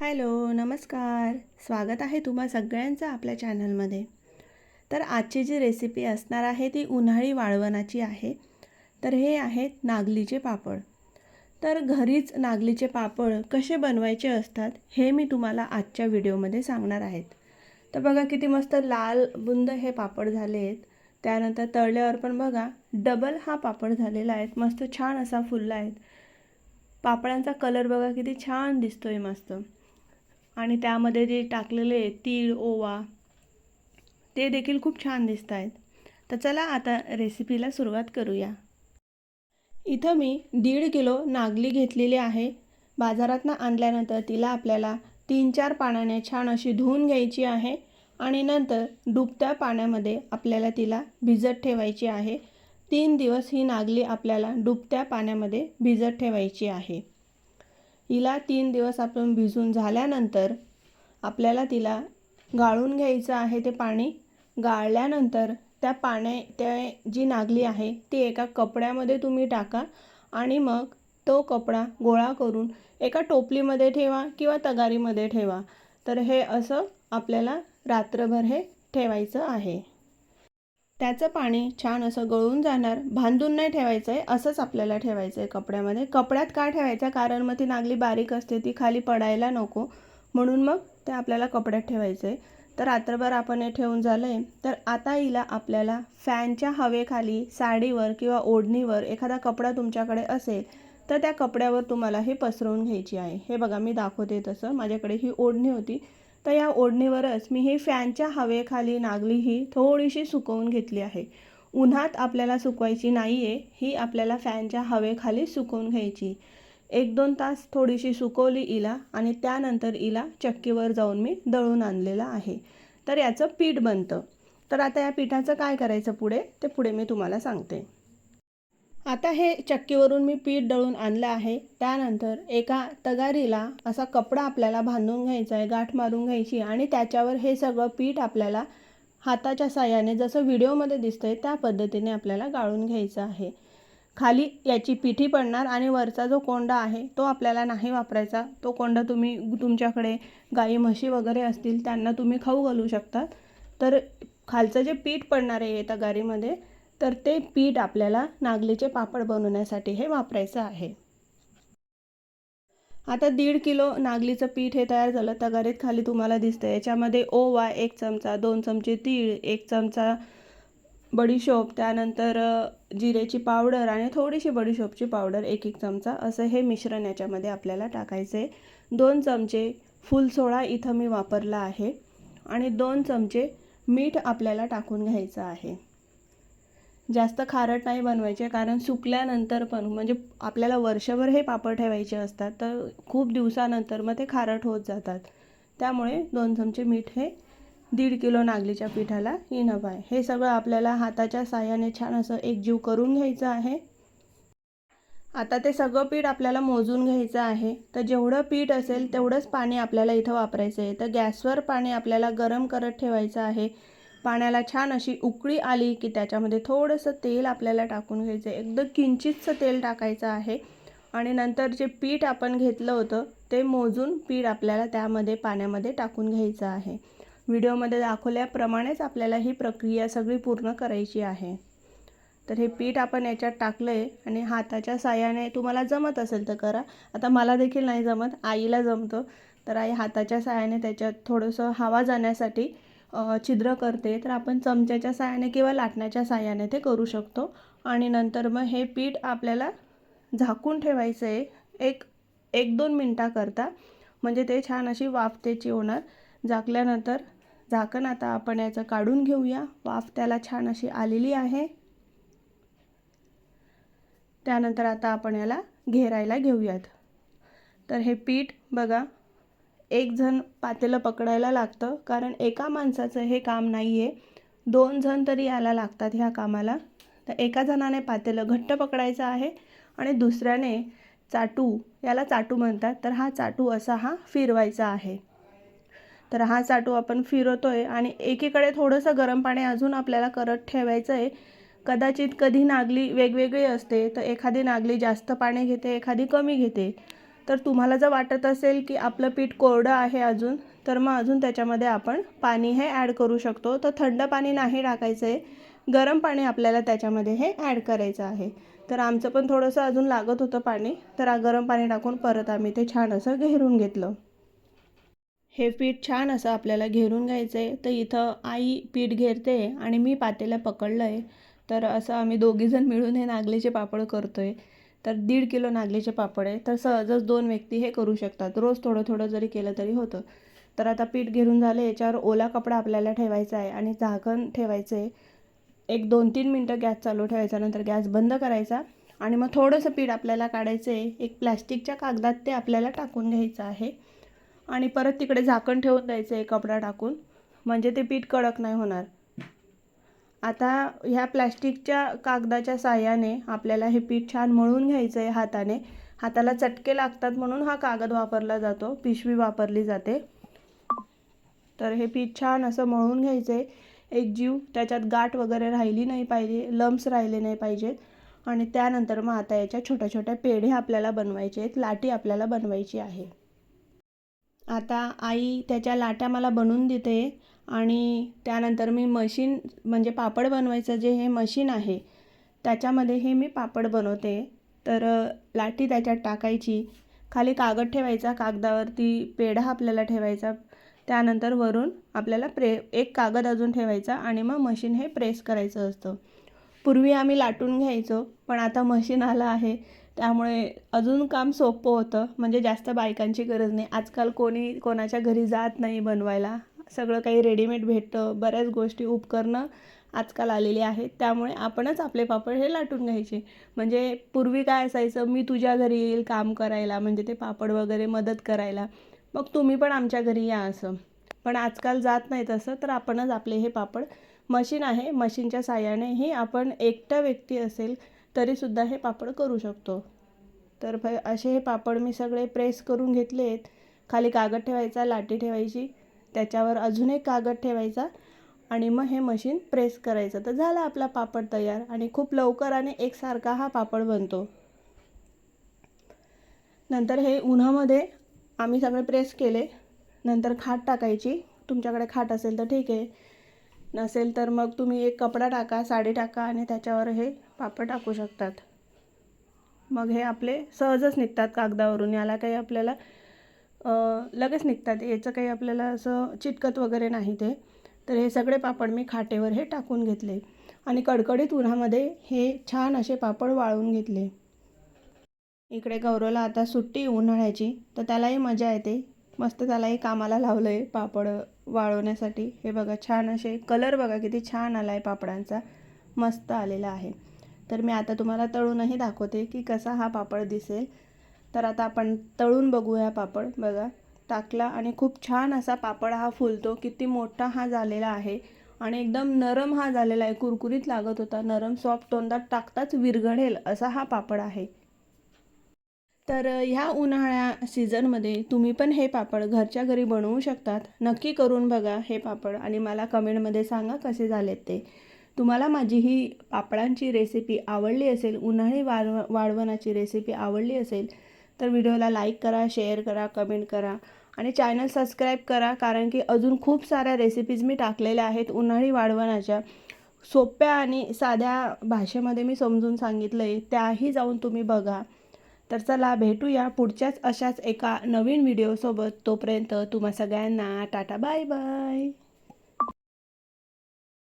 Hello नमस्कार. स्वागत आहे तुम्हा सगळ्यांचं आपल्या चॅनलमध्ये. तर आजची जी रेसिपी असणार आहे ती उन्हाळी वाळवणाची आहे. तर हे आहेत नागलीचे पापड. तर घरीच नागलीचे पापड कसे बनवायचे असतात हे मी तुम्हाला आजच्या व्हिडिओमध्ये सांगणार आहेत. तर बघा किती मस्त लाल बुंद हे पापड झाले आहेत. त्यानंतर तळल्यावर पण बघा डबल हा पापड झालेला आहे. मस्त छान असा फुलला आहे. पापडांचा कलर बघा किती छान दिसतोय मस्त. आणि त्यामध्ये जे टाकलेले तीळ ओवा ते देखील खूप छान दिसत आहेत. तर चला आता रेसिपीला सुरुवात करूया. इथं मी दीड किलो नागली घेतलेली आहे. बाजारातनं आणल्यानंतर तिला आपल्याला तीन चार पाण्याने छान अशी धुवून घ्यायची आहे आणि नंतर डुबत्या पाण्यामध्ये आपल्याला तिला भिजत ठेवायची आहे. तीन दिवस ही नागली आपल्याला डुबत्या पाण्यामध्ये भिजत ठेवायची आहे. हिला तीन दिवस आपण भिजून झाल्यानंतर आपल्याला तिला गाळून घ्यायचं आहे ते पाणी. गाळल्यानंतर त्या पाण्या त्या जी नागली आहे ती एका कपड्यामध्ये तुम्ही टाका आणि मग तो कपडा गोळा करून एका टोपलीमध्ये ठेवा किंवा तगारीमध्ये ठेवा. तर हे असं आपल्याला रात्रभर हे ठेवायचं आहे. त्याचं पाणी छान असं गळून जाणार. बांधून नाही ठेवायचं आहे असंच आपल्याला ठेवायचं आहे कपड्यामध्ये. कपड्यात का ठेवायचं? कारण मग ती नागली बारीक असते ती खाली पडायला नको. म्हणून मग ते आपल्याला कपड्यात ठेवायचं आहे तर रात्रभर आपण हे ठेवून झालं आहे तर आता हिला आपल्याला फॅनच्या हवेखाली साडीवर किंवा ओढणीवर एखादा कपडा तुमच्याकडे असेल तर त्या कपड्यावर तुम्हाला हे पसरवून घ्यायची आहे. हे बघा मी दाखवते तसं. माझ्याकडे ही ओढणी होती. तर या ओढणीवरच मी ही फॅनच्या हवेखाली नागली ही थोडीशी सुकवून घेतली आहे. उन्हात आपल्याला सुकवायची नाही आहे ही आपल्याला फॅनच्या हवेखाली सुकवून घ्यायची. एक दोन तास थोडीशी सुकवली इला आणि त्यानंतर इला चक्कीवर जाऊन मी दळून आणलेलं आहे. तर याचं पीठ बनतं. तर आता या पिठाचं काय करायचं पुढे? ते पुढे मी तुम्हाला सांगते. आता हे चक्कीवरून मी पीठ दळून आणलं आहे. त्यानंतर एका तगारीला असा कपडा आपल्याला बांधून घ्यायचा आहे गाठ मारून घ्यायची आणि त्याच्यावर हे सगळं पीठ आपल्याला हाताच्या साह्याने जसं व्हिडिओमध्ये दिसतंय त्या पद्धतीने आपल्याला गाळून घ्यायचं आहे. खाली याची पिठी पडणार आणि वरचा जो कोंडा आहे तो आपल्याला नाही वापरायचा. तो कोंडा तुम्ही तुमच्याकडे गाई म्हशी वगैरे असतील त्यांना तुम्ही खाऊ घालू शकतात. तर खालचं जे पीठ पडणार आहे तगारीमध्ये तर ते पीठ आपल्याला नागलीचे पापड बनवण्यासाठी हे वापरायचं आहे. आता दीड किलो नागलीचं पीठ हे तयार झालं. तगारीत खाली तुम्हाला दिसतं याच्यामध्ये ओवा एक चमचा दोन चमचे तीळ एक चमचा बडीशोप त्यानंतर जिरेची पावडर आणि थोडीशी बडीशोपची पावडर एक एक चमचा. असं हे मिश्रण याच्यामध्ये आपल्याला टाकायचं आहे दोन चमचे फुलसोळा इथं मी वापरला आहे. आणि दोन चमचे मीठ आपल्याला टाकून घ्यायचं आहे. जास्त खारट नाही बनवायचे कारण सुकल्यानंतर पण म्हणजे आपल्याला वर्षभर हे पापड ठेवायचे असतात तर खूप दिवसानंतर मग ते खारट होत जातात. त्यामुळे दोन चमचे मीठ हे दीड किलो नागलीच्या पिठाला इनफ आहे. हे सगळं आपल्याला हाताच्या साह्याने छान असं एकजीव करून घ्यायचं आहे. आता ते सगळं पीठ आपल्याला मोजून घ्यायचं आहे. तर जेवढं पीठ असेल तेवढंच पाणी आपल्याला इथं वापरायचं आहे. तर गॅसवर पाणी आपल्याला गरम करत ठेवायचं आहे. पाण्याला छान अशी उकळी आली की त्याच्यामध्ये थोडंसं तेल आपल्याला टाकून घ्यायचं आहे. एकदम किंचितचं तेल टाकायचं आहे. आणि नंतर जे पीठ आपण घेतलं होतं ते मोजून पीठ आपल्याला त्यामध्ये पाण्यामध्ये टाकून घ्यायचं आहे. व्हिडिओमध्ये दाखवल्याप्रमाणेच आपल्याला ही प्रक्रिया सगळी पूर्ण करायची आहे. तर हे पीठ आपण याच्यात टाकलं आहे आणि हाताच्या साह्याने तुम्हाला जमत असेल तर करा. आता मला देखील नाही जमत आईला जमतं. तर आई हाताच्या साह्याने त्याच्यात थोडंसं हवा जाण्यासाठी छिद्र करते तर आपण चमच्याच्या साह्याने किंवा लाटण्याच्या साह्याने ते करू शकतो. आणि नंतर मग हे पीठ आपल्याला झाकून ठेवायचं आहे एक एक दोन मिनटाकरता. म्हणजे ते छान अशी वाफ त्याची होणार. झाकल्यानंतर झाकण आता आपण याचं काढून घेऊया. वाफ त्याला छान अशी आलेली आहे. त्यानंतर आता आपण याला घेरायला घेऊयात. तर हे पीठ बघा. एक जण पातेलं पकडायला लागतं कारण एका माणसाचं हे काम नाही आहे दोन जण तरी यायला लागतात ह्या कामाला. तर एका जणाने पातेलं घट्ट पकडायचं आहे आणि दुसऱ्याने चाटू याला चाटू म्हणतात. तर हा चाटू असा हा फिरवायचा आहे. तर हा चाटू आपण फिरवतो आहे आणि एकीकडे थोडंसं गरम पाणी अजून आपल्याला करत ठेवायचं आहे कदाचित कधी नागली वेगवेगळी असते तर एखादी नागली जास्त पाणी घेते एखादी कमी घेते. तर तुम्हाला जर वाटत असेल की आपलं पीठ कोरडं आहे अजून तर मग अजून त्याच्यामध्ये आपण पाणी हे ॲड करू शकतो. तर थंड पाणी नाही टाकायचं आहे गरम पाणी आपल्याला त्याच्यामध्ये हे ॲड करायचं आहे. तर आमचं पण थोडंसं अजून लागत होतं पाणी तर गरम पाणी टाकून परत आम्ही ते छान असं घेरून घेतलं. हे पीठ छान असं आपल्याला घेरून घ्यायचं आहे तर इथं आई पीठ घेरते आणि मी पातेलं पकडलं आहे तर असं आम्ही दोघीजण मिळून हे नागलीचे पापड करतो आहे तर दीड किलो नागलीचे पापड आहे. तर सहजच दोन व्यक्ती हे करू शकतात. रोज थोडं थोडं जरी केलं तरी होतं. तर आता पीठ घेऊन झालं. याच्यावर ओला कपडा आपल्याला ठेवायचा आहे आणि झाकण ठेवायचं. आहे एक दोन तीन मिनटं गॅस चालू ठेवायचा. नंतर गॅस बंद करायचा. आणि मग थोडंसं पीठ आपल्याला काढायचं आहे. एक प्लॅस्टिकच्या कागदात ते आपल्याला टाकून घ्यायचं आहे. आणि परत तिकडे झाकण ठेवून द्यायचं आहे कपडा टाकून. म्हणजे ते पीठ कडक नाही होणार. आता ह्या प्लॅस्टिकच्या कागदाच्या साह्याने आपल्याला हे पीठ छान मळून घ्यायचं आहे हाताने. हाताला चटके लागतात म्हणून हा कागद वापरला जातो. पिशवी वापरली जाते. तर हे पीठ छान असं मळून घ्यायचं आहे एक जीव त्याच्यात गाठ वगैरे राहिली नाही पाहिजे लम्स राहिले नाही पाहिजेत. आणि त्यानंतर मग आता याच्या छोट्या छोट्या पेढे आपल्याला बनवायचे आहेत. लाटी आपल्याला बनवायची आहे. आता आई त्याच्या लाट्या मला बनवून देते. आणि त्यानंतर मी मशीन म्हणजे पापड बनवायचं जे हे मशीन आहे त्याच्यामध्ये हे मी पापड बनवते. तर लाटी त्याच्यात टाकायची. खाली कागद ठेवायचा कागदावरती पेढा आपल्याला ठेवायचा. त्यानंतर वरून आपल्याला प्रे एक कागद अजून ठेवायचा आणि मग मशीन हे प्रेस करायचं असतं. पूर्वी आम्ही लाटून घ्यायचो पण आता मशीन आलं आहे. त्यामुळे अजून काम सोपं होतं म्हणजे जास्त बायकांची गरज नाही. आजकाल कोणी कोणाच्या घरी जात नाही बनवायला. सगळं काही रेडीमेड भेटतं बऱ्याच गोष्टी उपकरणं आजकाल आलेली आहेत. त्यामुळे आपणच आपले पापड हे लाटून घ्यायचे. म्हणजे पूर्वी काय असायचं मी तुझ्या घरी येईल काम करायला म्हणजे ते पापड वगैरे मदत करायला. मग तुम्ही पण आमच्या घरी या असं. पण आजकाल जात नाही तसं तर आपणच आपले हे पापड मशीन आहे. मशीनच्या साह्यानेही आपण एकटा व्यक्ती असेल तरीसुद्धा हे पापड करू शकतो. तर भ असे हे पापड मी सगळे प्रेस करून घेतले आहेत खाली कागद ठेवायचा लाटी ठेवायची. त्याच्यावर अजून एक कागद ठेवायचा आणि मग हे मशीन प्रेस करायचं. तर झाला आपला पापड तयार आणि खूप लवकर आणि एकसारखा हा पापड बनतो. नंतर हे उन्हामध्ये आम्ही सगळे प्रेस केले. नंतर खाट टाकायची. तुमच्याकडे खाट असेल तर ठीक आहे. नसेल तर मग तुम्ही एक कपडा टाका साडी टाका आणि त्याच्यावर हे पापड टाकू शकतात. मग हे आपले सहजच निघतात कागदावरून. याला काही आपल्याला लगेच निघतात. याचं काही आपल्याला असं चिटकत वगैरे नाही ते. तर हे सगळे पापड मी खाटेवर हे टाकून घेतले. आणि कडकडीत उन्हामध्ये हे छान असे पापड वाळवून घेतले. इकडे गौरवला आता सुट्टी उन्हाळ्याची तर त्यालाही मजा येते. मस्त त्यालाही कामाला लावलं आहे पापड वाळवण्यासाठी. हे बघा छान असे कलर बघा किती छान आला आहे पापडांचा. मस्त आलेला आहे. तर मी आता तुम्हाला तळूनही दाखवते की कसा हा पापड दिसेल. तर आता आपण तळून बघूया पापड. बघा टाकला आणि खूप छान असा पापड हा फुलतो. किती मोठा हा झालेला आहे. आणि एकदम नरम हा झालेला आहे. कुरकुरीत लागत होता. नरम सॉफ्ट तोंडात टाकताच विरघळेल असा हा पापड आहे. तर ह्या उन्हाळ्या सीझनमध्ये तुम्ही पण हे पापड घरच्या घरी बनवू शकतात. नक्की करून बघा हे पापड आणि मला कमेंटमध्ये सांगा कसे झालेत ते. तुम्हाला माझी ही पापडांची रेसिपी आवडली असेल उन्हाळी वाळव वाळवणाची रेसिपी आवडली असेल तर व्हिडिओला लाईक करा शेअर करा कमेंट करा आणि चॅनल सबस्क्राईब करा कारण की अजून खूप साऱ्या रेसिपीज मी टाकलेल्या आहेत उन्हाळी वाढवण्याच्या. सोप्या आणि साध्या भाषेमध्ये मी समजून सांगितलं आहे त्याही जाऊन तुम्ही बघा. तर चला भेटूया पुढच्याच अशाच एका नवीन व्हिडिओसोबत तोपर्यंत तुम्हा सगळ्यांना टाटा बाय बाय